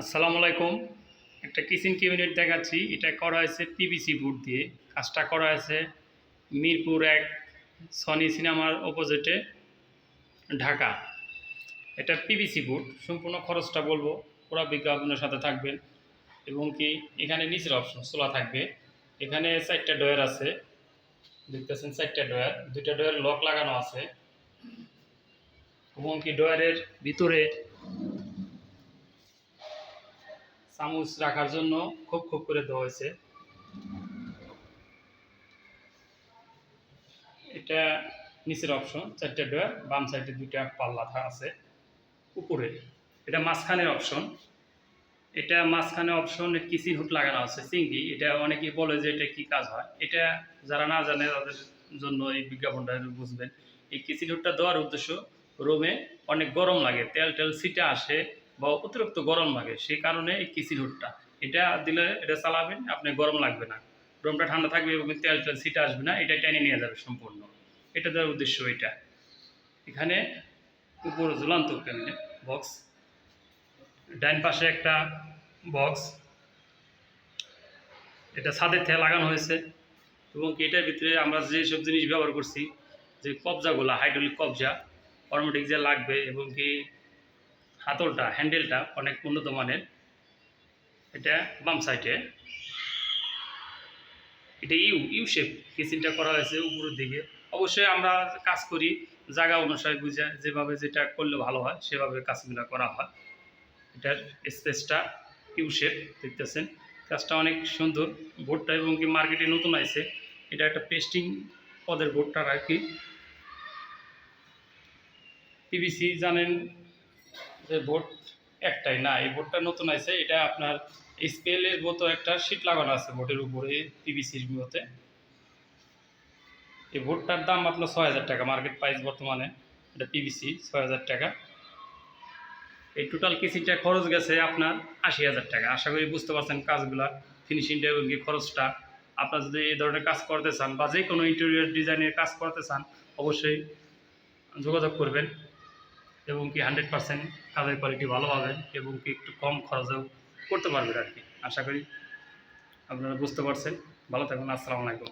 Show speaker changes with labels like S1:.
S1: আসসালামু আলাইকুম। একটা কিচেন ক্যাবিনেট দেখাচ্ছি। এটা করা হয়েছে পিভিসি বোর্ড দিয়ে। কাজটা করা হয়েছে মিরপুর এক সনি সিনেমার অপোজিটে ঢাকা। এটা পিভিসি বোর্ড। সম্পূর্ণ খরচটা বলব। পুরো বিজ্ঞাপনের সাথে থাকবেন। এবং কি এখানে নিচের অপশন খোলা থাকবে। এখানে চারটা ডয়ার আছে। দেখতেছেন চারটা ডয়ার দুইটা ডয়ার লক লাগানো আছে। এবং কি ডয়ারের ভিতরে চামচ রাখার জন্য খুব খুব করে দেওয়া হয়েছে। এটা নিচের অপশন, চারটে ডোয়ার বাম সাইডে দুইটা পাল্লা আছে, উপরে। এটা মাঝখানের অপশন। এটা মাঝখানে অপশন কিচেন হুট লাগানো আছে, চিংড়ি। এটা অনেকেই বলে যে এটা কি কাজ হয়। এটা যারা না জানে, তাদের জন্য এই বিজ্ঞাপনটা বুঝবেন। এই কিচেন হুটটা দেওয়ার উদ্দেশ্য, রোমে অনেক গরম লাগে তেল টেল সিটে আসে বা অতিরিক্ত গরম লাগে, সেই কারণে এই কিচেন হুটটা এটা দিলে এটা চালাবেন, আপনি গরম লাগবে না। রুমটা ঠান্ডা থাকবে এবং তেল টেল সিটে আসবে না, এটা টেনে নিয়ে যাবে সম্পূর্ণ। এটা দেওয়ার উদ্দেশ্য এটা। এখানে উপর ঝুলান্ত ক্যাবিনেট বক্স ডাইন পাশে একটা বক্স এটা ছাদের থেকে লাগানো হয়েছে। এবং এটার ভিতরে আমরা যেসব জিনিস ব্যবহার করছি, যে কবজাগুলো হাইড্রোলিক কবজা অটোমেটিক যে লাগবে এবং কি হাতলটা হ্যান্ডেলটা অনেক উন্নত মানের। এটা বাম সাইডে এটা ইউ ইউ শেপ কিচেনটা করা হয়েছে উপরের দিকে। অবশ্যই আমরা কাজ করি জায়গা অনুসারে বুঝে, যেভাবে যেটা করলে ভালো হয়, সেভাবে কাজগুলো করা হয়। এটার স্পেসটা ইউ শেপ দেখতেছেন। কাজটা অনেক সুন্দর। বোর্ডটা এবং কি মার্কেটে নতুন আছে এটা একটা পেস্টিং পদের বোর্ডটা আর কি। পিভিসি জানেন যে বোর্ড একটাই না, এই বোর্ডটা নতুন আছে এটা আপনার স্পেলের মতো একটা শীট লাগানো আছে বোর্ডের উপরে পিভিসির মতে এই বোর্ডটার দাম আপনার ছয় হাজার টাকা মার্কেট প্রাইস বর্তমানে, এটা পিভিসি ছয় হাজার টাকা। এই টোটাল কিচেনটা খরচ গেছে আপনার আশি হাজার টাকা। আশা করি বুঝতে পারছেন কাজগুলা ফিনিশিংটা এবং কি খরচটা। আপনার যদি এই ধরনের কাজ করতে চান বা যে কোনো ইন্টেরিয়র ডিজাইনের কাজ করতে চান, অবশ্যই যোগাযোগ করবেন। এবং কি হান্ড্রেড পার্সেন্ট কাজের কোয়ালিটি ভালো পাবেন এবং কি একটু কম খরচেও করতে পারবেন আর কি। আশা করি আপনারা বুঝতে পারছেন। ভালো থাকুন আসসালামু আলাইকুম।